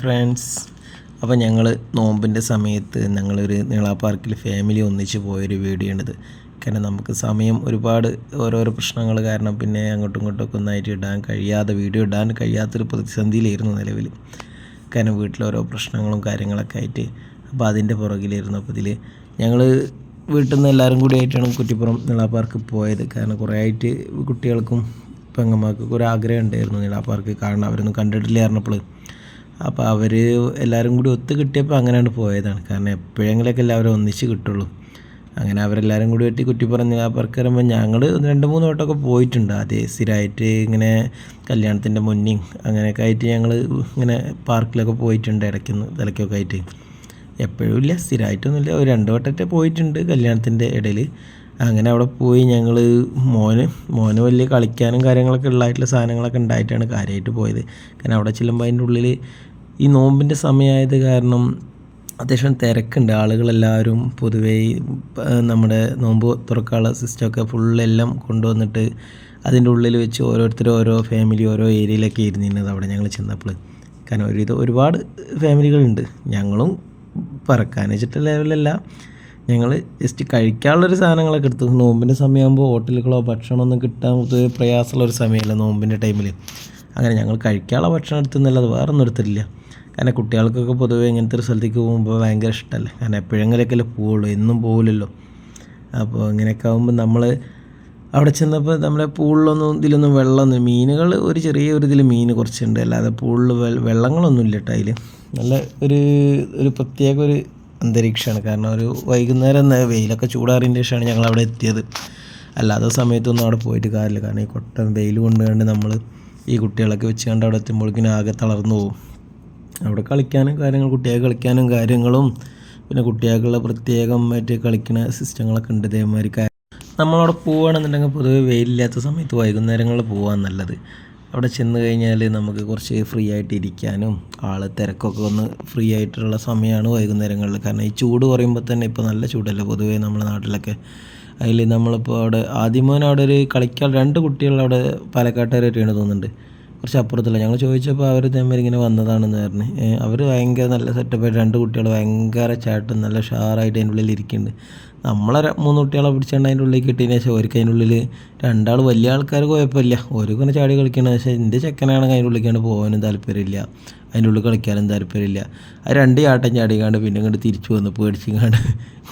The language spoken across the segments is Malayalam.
ഫ്രണ്ട്സ് അപ്പോൾ ഞങ്ങൾ നോമ്പിന്റെ സമയത്ത് ഞങ്ങളൊരു നീള പാർക്കിൽ ഫാമിലി ഒന്നിച്ച് പോയൊരു വീഡിയോ ഉണ്ട് കാരണം നമുക്ക് സമയം ഒരുപാട് ഓരോരോ പ്രശ്നങ്ങൾ കാരണം പിന്നെ അങ്ങോട്ടും ഇങ്ങോട്ടും ഒന്നായിട്ട് ഇടാൻ കഴിയാതെ വീഡിയോ ഇടാൻ കഴിയാത്തൊരു പ്രതിസന്ധിയിലായിരുന്നു നിലവിൽ കാരണം വീട്ടിലോരോ പ്രശ്നങ്ങളും കാര്യങ്ങളൊക്കെ ആയിട്ട് അപ്പോൾ അതിന്റെ പുറകിലായിരുന്നു അപ്പോൾ ഇതിൽ ഞങ്ങൾ വീട്ടിൽ നിന്ന് എല്ലാവരും കൂടി ആയിട്ടാണ് കുറ്റിപ്പുറം നീള പാർക്ക് പോയത്. കാരണം കുറേ ആയിട്ട് കുട്ടികൾക്കും പെങ്ങന്മാർക്കൊക്കെ ഒരു ആഗ്രഹം ഉണ്ടായിരുന്നു നീള പാർക്ക് കാണണം അവരൊന്നും കണ്ടിട്ടില്ല പറഞ്ഞപ്പോൾ അപ്പോൾ അവർ എല്ലാവരും കൂടി ഒത്തു കിട്ടിയപ്പോൾ അങ്ങനെയാണ് പോയതാണ്. കാരണം എപ്പോഴെങ്കിലൊക്കെ എല്ലാവരും ഒന്നിച്ച് കിട്ടുള്ളൂ. അങ്ങനെ അവരെല്ലാവരും കൂടി വെട്ടി കുറ്റി പറഞ്ഞു ആ വരുമ്പോൾ ഞങ്ങൾ രണ്ട് മൂന്ന് വട്ടമൊക്കെ പോയിട്ടുണ്ട്. അതേ സ്ഥിരമായിട്ട് ഇങ്ങനെ കല്യാണത്തിന്റെ മുന്നേയും അങ്ങനെയൊക്കെ ആയിട്ട് ഞങ്ങൾ ഇങ്ങനെ പാർക്കിലൊക്കെ പോയിട്ടുണ്ട് ഇടയ്ക്ക് ഇടയ്ക്കൊക്കെ ആയിട്ട്. എപ്പോഴും ഇല്ല സ്ഥിരമായിട്ടൊന്നുമില്ല ഒരു രണ്ട് വട്ടത്തെ പോയിട്ടുണ്ട് കല്യാണത്തിന്റെ ഇടയിൽ അങ്ങനെ അവിടെ പോയി ഞങ്ങൾ മോന് മോന് വലിയ കളിക്കാനും കാര്യങ്ങളൊക്കെ ഉള്ളതായിട്ടുള്ള സാധനങ്ങളൊക്കെ ഉണ്ടായിട്ടാണ് കാര്യമായിട്ട് പോയത്. കാരണം അവിടെ ചെല്ലുമ്പോൾ അതിന്റെ ഉള്ളിൽ ഈ നോമ്പിന്റെ സമയമായത് കാരണം അത്യാവശ്യം തിരക്കുണ്ട്. ആളുകളെല്ലാവരും പൊതുവേ നമ്മുടെ നോമ്പ് തുറക്കാനുള്ള സിസ്റ്റമൊക്കെ ഫുള്ളെല്ലാം കൊണ്ടുവന്നിട്ട് അതിന്റെ ഉള്ളിൽ വെച്ച് ഓരോരുത്തർ ഓരോ ഫാമിലി ഓരോ ഏരിയയിലൊക്കെ ഇരുന്നിരുന്നത് അവിടെ ഞങ്ങൾ ചെന്നപ്പോൾ കാരണം ഒരു ഒരുപാട് ഫാമിലികളുണ്ട് ഞങ്ങളും പറക്കാൻ വെച്ചിട്ട് ലെവലല്ല ഞങ്ങൾ ജസ്റ്റ് കഴിക്കാനുള്ളൊരു സാധനങ്ങളൊക്കെ എടുത്തു. നോമ്പിന്റെ സമയമാകുമ്പോൾ ഹോട്ടലുകളോ ഭക്ഷണമൊന്നും കിട്ടാൻ പൊതുവെ പ്രയാസമുള്ളൊരു സമയമല്ല നോമ്പിന്റെ ടൈമിൽ അങ്ങനെ ഞങ്ങൾ കഴിക്കാനുള്ള ഭക്ഷണം എടുത്തുന്നല്ലാതെ വേറെ ഒന്നും എടുത്തിട്ടില്ല. കാരണം കുട്ടികൾക്കൊക്കെ പൊതുവേ ഇങ്ങനത്തെ ഒരു സ്ഥലത്തേക്ക് പോകുമ്പോൾ ഭയങ്കര ഇഷ്ടമല്ലേ കാരണം എപ്പോഴെങ്കിലൊക്കെ പോവുള്ളൂ എന്നും പോകില്ലല്ലോ അപ്പോൾ ഇങ്ങനെയൊക്കെ ആകുമ്പോൾ നമ്മൾ അവിടെ ചെന്നപ്പോൾ നമ്മളെ പൂളിലൊന്നും ഇതിലൊന്നും വെള്ളമൊന്നും മീനുകൾ ഒരു ചെറിയ ഒരു ഇതിൽ മീൻ കുറച്ചുണ്ട്. അല്ലാതെ പൂളിൽ വെള്ളങ്ങളൊന്നും ഇല്ല കേട്ടോ അതിൽ നല്ല ഒരു ഒരു പ്രത്യേക ഒരു അന്തരീക്ഷമാണ്. കാരണം ഒരു വൈകുന്നേരം വെയിലൊക്കെ ചൂടാറിയതിന് ശേഷമാണ് ഞങ്ങൾ അവിടെ എത്തിയത്. അല്ലാത്ത സമയത്തൊന്നും അവിടെ പോയിട്ട് കാര്യമില്ല. കാരണം ഈ കൊട്ടൻ വെയിൽ കൊണ്ടുകൊണ്ട് നമ്മൾ ഈ കുട്ടികളൊക്കെ വെച്ച് കണ്ട് അവിടെ എത്തുമ്പോഴേക്കിനും ആകെ തളർന്നു പോകും അവിടെ കളിക്കാനും കാര്യങ്ങൾ കുട്ടികൾക്ക് കളിക്കാനും കാര്യങ്ങളും പിന്നെ കുട്ടികൾക്കുള്ള പ്രത്യേകം മറ്റ് കളിക്കുന്ന സിസ്റ്റങ്ങളൊക്കെ ഉണ്ട്. ഇതേമാതിരി നമ്മളവിടെ പോവുകയാണെന്നുണ്ടെങ്കിൽ പൊതുവെ വെയിലില്ലാത്ത സമയത്ത് വൈകുന്നേരങ്ങളിൽ പോകാൻ നല്ലത്. അവിടെ ചെന്ന് കഴിഞ്ഞാൽ നമുക്ക് കുറച്ച് ഫ്രീ ആയിട്ട് ഇരിക്കാനും ആൾ തിരക്കൊക്കെ ഒന്ന് ഫ്രീ ആയിട്ടുള്ള സമയമാണ് വൈകുന്നേരങ്ങളിൽ. കാരണം ഈ ചൂട് കുറയുമ്പോൾ തന്നെ ഇപ്പോൾ നല്ല ചൂടല്ലേ? പൊതുവേ നമ്മുടെ നാട്ടിലൊക്കെ. അതിൽ നമ്മളിപ്പോൾ അവിടെ ആദ്യമോൻ അവിടെ ഒരു കളിക്കാൻ രണ്ട് കുട്ടികൾ അവിടെ പാലക്കാട്ടുകാരായിട്ടാണ് തോന്നുന്നുണ്ട്. കുറച്ച് അപ്പുറത്തില്ല ഞങ്ങൾ ചോദിച്ചപ്പോൾ അവർ ഇതേമാതിരി ഇങ്ങനെ വന്നതാണെന്ന് പറഞ്ഞ്. അവർ ഭയങ്കര നല്ല സെറ്റപ്പായിട്ട് രണ്ട് കുട്ടികൾ ഭയങ്കര ചാട്ടും നല്ല ഷാറായിട്ട് അതിന്റെ ഉള്ളിൽ ഇരിക്കുന്നുണ്ട്. നമ്മളെ മൂന്ന് കുട്ടികളെ പിടിച്ചുകൊണ്ട് അതിന്റെ ഉള്ളിൽ കിട്ടിയതിന് ശേഷം അവർക്ക് അതിന്റെ ഉള്ളിൽ രണ്ടാൾ വലിയ ആൾക്കാർ കുഴപ്പമില്ല. ഇങ്ങനെ ചാടി കളിക്കണം പക്ഷേ എന്റെ ചെക്കനാണെങ്കിൽ അതിന്റെ ഉള്ളിലേക്കാണ് പോകാനും താല്പര്യമില്ല. അതിന്റെ ഉള്ളിൽ കളിക്കാനും താല്പര്യമില്ല. ആ രണ്ട് ചാട്ടം ചാടിക്കാണ്ട് പിന്നെ ഇങ്ങോട്ട് തിരിച്ചു വന്ന് പേടിച്ചിങ്ങാണ്ട്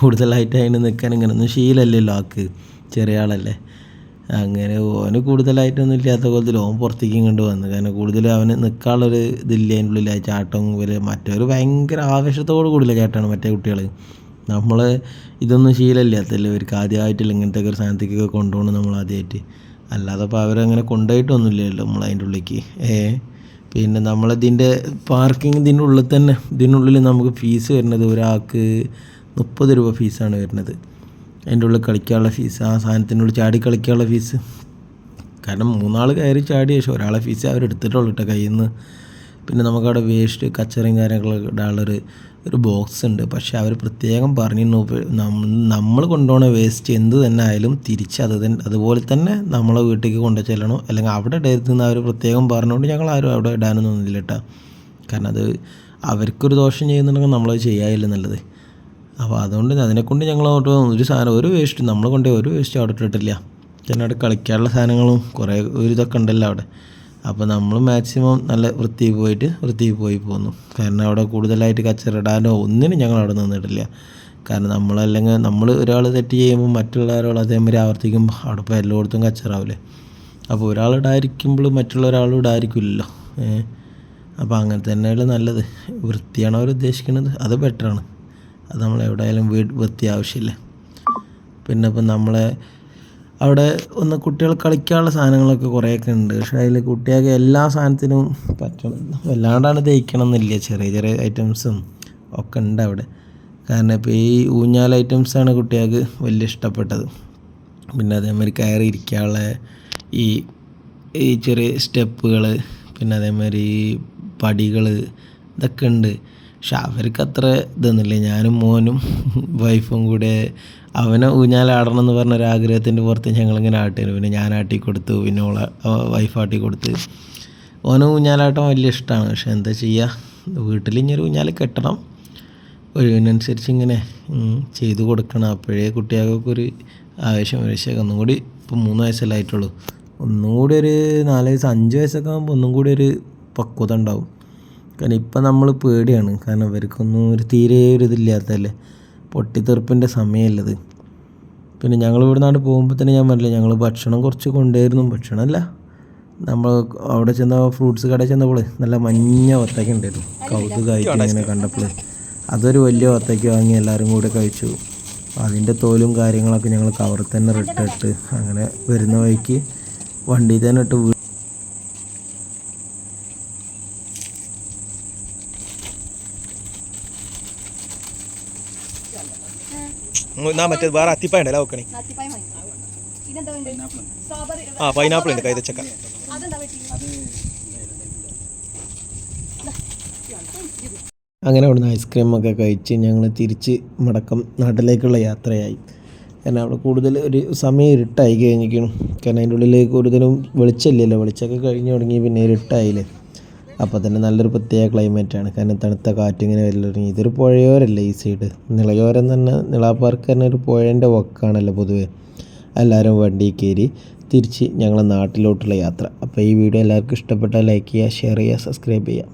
കൂടുതലായിട്ട് അതിന് നിൽക്കാൻ ഇങ്ങനെ ഒന്നും ശീലമല്ലല്ലോ ആക്ക് ചെറിയ ആളല്ലേ. അങ്ങനെ ഓന് കൂടുതലായിട്ടൊന്നും ഇല്ലാത്ത പോലത്തിൽ ഓൻ പുറത്തേക്ക് ഇങ്ങോട്ട് വന്നു. കാരണം കൂടുതൽ അവന് നിൽക്കാനുള്ളൊരു ഇതില്ല അതിന്റെ ഉള്ളിൽ ചാട്ടം വരെ മറ്റവർ ഭയങ്കര ആവേശത്തോട് കൂടില്ല ചാട്ടമാണ് മറ്റേ കുട്ടികൾ നമ്മൾ ഇതൊന്നും ശീലമില്ലാത്തല്ലേ ഇവർക്ക് ആദ്യമായിട്ടില്ല ഇങ്ങനത്തെ ഒരു സാധനത്തേക്കൊക്കെ കൊണ്ടുപോകണം നമ്മൾ ആദ്യമായിട്ട്. അല്ലാതെ അപ്പോൾ അവരങ്ങനെ കൊണ്ടുപോയിട്ടൊന്നുമില്ലല്ലോ നമ്മൾ അതിന്റെ ഉള്ളിലേക്ക്. ഏ? പിന്നെ നമ്മളിതിന്റെ പാർക്കിംഗ് ഇതിന്റെ ഉള്ളിൽ തന്നെ ഇതിനുള്ളിൽ നമുക്ക് ഫീസ് വരുന്നത് ഒരാൾക്ക് മുപ്പത് രൂപ ഫീസാണ് വരുന്നത്. അതിന്റെ ഉള്ളിൽ കളിക്കാനുള്ള ഫീസ് ആ സാധനത്തിന്റെ ഉള്ളിൽ ചാടി കളിക്കാനുള്ള ഫീസ് കാരണം മൂന്നാൾ കയറി ചാടി ശേഷം ഒരാളെ ഫീസ് അവരെടുത്തിട്ടുള്ളൂ കേട്ടോ കയ്യിൽ നിന്ന് പിന്നെ നമുക്കവിടെ വേസ്റ്റ് കച്ചറയും കാര്യങ്ങളൊക്കെ ഇടാനുള്ളൊരു ഒരു ബോക്സ് ഉണ്ട്. പക്ഷേ അവർ പ്രത്യേകം പറഞ്ഞു നമ്മൾ കൊണ്ടുപോകുന്ന വേസ്റ്റ് എന്ത് തന്നെ ആയാലും തിരിച്ച് അത് അതുപോലെ തന്നെ നമ്മളെ വീട്ടിലേക്ക് കൊണ്ടു ചെല്ലണം? അല്ലെങ്കിൽ അവിടെ ഇടരുത് നിന്ന് അവർ പ്രത്യേകം പറഞ്ഞുകൊണ്ട് ഞങ്ങൾ ആരും അവിടെ ഇടാനൊന്നും ഒന്നുമില്ല കേട്ടോ കാരണം അത് അവർക്കൊരു ദോഷം ചെയ്യുന്നുണ്ടെങ്കിൽ നമ്മളത് ചെയ്യാതില്ല നല്ലത്. അപ്പോൾ അതുകൊണ്ട് അതിനെക്കൊണ്ട് ഞങ്ങൾ അങ്ങോട്ട് ഒരു സാധനം ഒരു വേസ്റ്റ് നമ്മൾ കൊണ്ട് ഒരു വേസ്റ്റ് അവിടെ ഇട്ടിട്ടില്ല. പിന്നെ അവിടെ കളിക്കാനുള്ള സാധനങ്ങളും കുറേ ഒരു ഇതൊക്കെ ഉണ്ടല്ലോ അവിടെ. അപ്പോൾ നമ്മൾ മാക്സിമം നല്ല വൃത്തിയിൽ പോയിട്ട് വൃത്തിയിൽ പോയി പോന്നു. കാരണം അവിടെ കൂടുതലായിട്ട് കച്ചറിടാനോ ഒന്നിനും ഞങ്ങൾ അവിടെ നിന്നിട്ടില്ല. കാരണം നമ്മളല്ലെങ്കിൽ നമ്മൾ ഒരാൾ തെറ്റ് ചെയ്യുമ്പോൾ മറ്റുള്ളവരോൾ അതേമാതിരി ആവർത്തിക്കുമ്പോൾ അവിടെ ഇപ്പോൾ എല്ലായിടത്തും കച്ചറാവില്ലേ അപ്പോൾ ഒരാൾ ഇടായിരിക്കുമ്പോൾ മറ്റുള്ള ഒരാൾ ഇടായിരിക്കില്ലല്ലോ അപ്പോൾ അങ്ങനെ തന്നെയാണ് നല്ലത്. വൃത്തിയാണ് അവർ ഉദ്ദേശിക്കുന്നത് അത് ബെറ്ററാണ് അത് നമ്മൾ എവിടെയായാലും വീട് വൃത്തി ആവശ്യമില്ല. പിന്നെ ഇപ്പം നമ്മളെ അവിടെ ഒന്ന് കുട്ടികൾ കളിക്കാനുള്ള സാധനങ്ങളൊക്കെ കുറേയൊക്കെ ഉണ്ട്. പക്ഷേ അതിൽ കുട്ടികൾക്ക് എല്ലാ സാധനത്തിനും പറ്റണം വല്ലാണ്ടാണ് തേക്കണം എന്നില്ല ചെറിയ ചെറിയ ഐറ്റംസും ഒക്കെ ഉണ്ട് അവിടെ. കാരണം ഇപ്പോൾ ഈ ഊഞ്ഞാൽ ഐറ്റംസാണ് കുട്ടികൾക്ക് വലിയ ഇഷ്ടപ്പെട്ടത്. പിന്നെ അതേമാതിരി കയറി ഇരിക്കാനുള്ള ഈ ഈ ചെറിയ സ്റ്റെപ്പുകൾ പിന്നെ അതേമാതിരി പടികൾ ഇതൊക്കെ ഉണ്ട്. പക്ഷെ അവർക്ക് അത്ര ഇതൊന്നുമില്ല. ഞാനും മോനും വൈഫും കൂടെ അവനെ ഊഞ്ഞാലാടണം എന്ന് പറഞ്ഞ ഒരു ആഗ്രഹത്തിന്റെ പുറത്ത് ഞങ്ങളിങ്ങനെ ആട്ടിയിരുന്നു. പിന്നെ ഞാൻ ആട്ടി കൊടുത്തു പിന്നെ ഓളെ വൈഫ് ആട്ടി കൊടുത്ത് ഓന് ഊഞ്ഞാലാട്ടം വലിയ ഇഷ്ടമാണ്. പക്ഷെ എന്താ ചെയ്യുക വീട്ടിൽ ഇനി ഒരു ഊഞ്ഞാൽ കെട്ടണം ഒഴിവിനനുസരിച്ച് ഇങ്ങനെ ചെയ്തു കൊടുക്കണം. അപ്പോഴേ കുട്ടികൾക്കൊക്കെ ഒരു ആവേശം വിഷയമൊക്കെ ഒന്നും കൂടി ഇപ്പം മൂന്ന് വയസ്സല്ലേ ആയിട്ടുള്ളൂ. ഒന്നും കൂടി ഒരു നാല് വയസ്സ് അഞ്ച് വയസ്സൊക്കെ ആകുമ്പോൾ ഒന്നും കൂടി ഒരു പക്വത ഉണ്ടാവും. കാരണം ഇപ്പം നമ്മൾ പേടിയാണ്. കാരണം ഇവർക്കൊന്നും ഒരു തീരെ ഒരു ഇതില്ലാത്തതല്ലേ? പൊട്ടിത്തെറുപ്പിന്റെ സമയമല്ലത് പിന്നെ ഞങ്ങൾ ഇവിടെ നാട് പോകുമ്പോൾ തന്നെ ഞാൻ പറഞ്ഞില്ല ഞങ്ങൾ ഭക്ഷണം കുറച്ച് കൊണ്ടുവരുന്നു. ഭക്ഷണമല്ല. നമ്മൾ അവിടെ ചെന്ന ഫ്രൂട്ട്സ് കടയിൽ ചെന്നപ്പോൾ നല്ല മഞ്ഞ വത്തക്ക ഉണ്ടായിരുന്നു. കൗതുകമായിട്ട് ഇങ്ങനെ കണ്ടപ്പോൾ അതൊരു വലിയ വത്തക്ക വാങ്ങി എല്ലാവരും കൂടെ കഴിച്ചു. അതിന്റെ തോലും കാര്യങ്ങളൊക്കെ ഞങ്ങൾ കവർ തന്നെ റിട്ടിട്ട് അങ്ങനെ വരുന്ന വഴിക്ക് വണ്ടിയിൽ തന്നെ ഇട്ട് എന്നാ മറ്റേ വേറെ അത്തിപ്പായ ഉണ്ടല്ലോ സ്ട്രോബെറി ആ പൈനാപ്പിൾ ഉണ്ട് കൈതച്ചക്ക. അങ്ങനെ അവിടുന്ന് ഐസ്ക്രീം ഒക്കെ കഴിച്ച് ഞങ്ങൾ തിരിച്ച് മടക്കം നാട്ടിലേക്കുള്ള യാത്രയായി. കാരണം അവിടെ കൂടുതൽ ഒരു സമയം ഇരുട്ടായി കഴിഞ്ഞിരിക്കണം കാരണം അതിന്റെ ഉള്ളിൽ കൂടുതലും വെളിച്ചമില്ലല്ലോ വെളിച്ചമൊക്കെ കഴിഞ്ഞ് തുടങ്ങി പിന്നെ ഇരുട്ടായില്ലേ? അപ്പോൾ തന്നെ നല്ലൊരു പ്രത്യേക ക്ലൈമറ്റാണ് കാരണം തണുത്ത കാറ്റിങ്ങനെ വരൽ തുടങ്ങി ഇതൊരു പുഴയോരല്ല ഈ സൈഡ് നിളയോരം തന്നെ നിള തന്നെ ഒരു പുഴേന്റെ വക്കാണല്ലോ പൊതുവേ. എല്ലാവരും വണ്ടി കയറി തിരിച്ച് ഞങ്ങളെ നാട്ടിലോട്ടുള്ള യാത്ര. അപ്പോൾ ഈ വീഡിയോ എല്ലാവർക്കും ഇഷ്ടപ്പെട്ടാൽ ലൈക്ക് ചെയ്യുക ഷെയർ ചെയ്യുക സബ്സ്ക്രൈബ് ചെയ്യുക.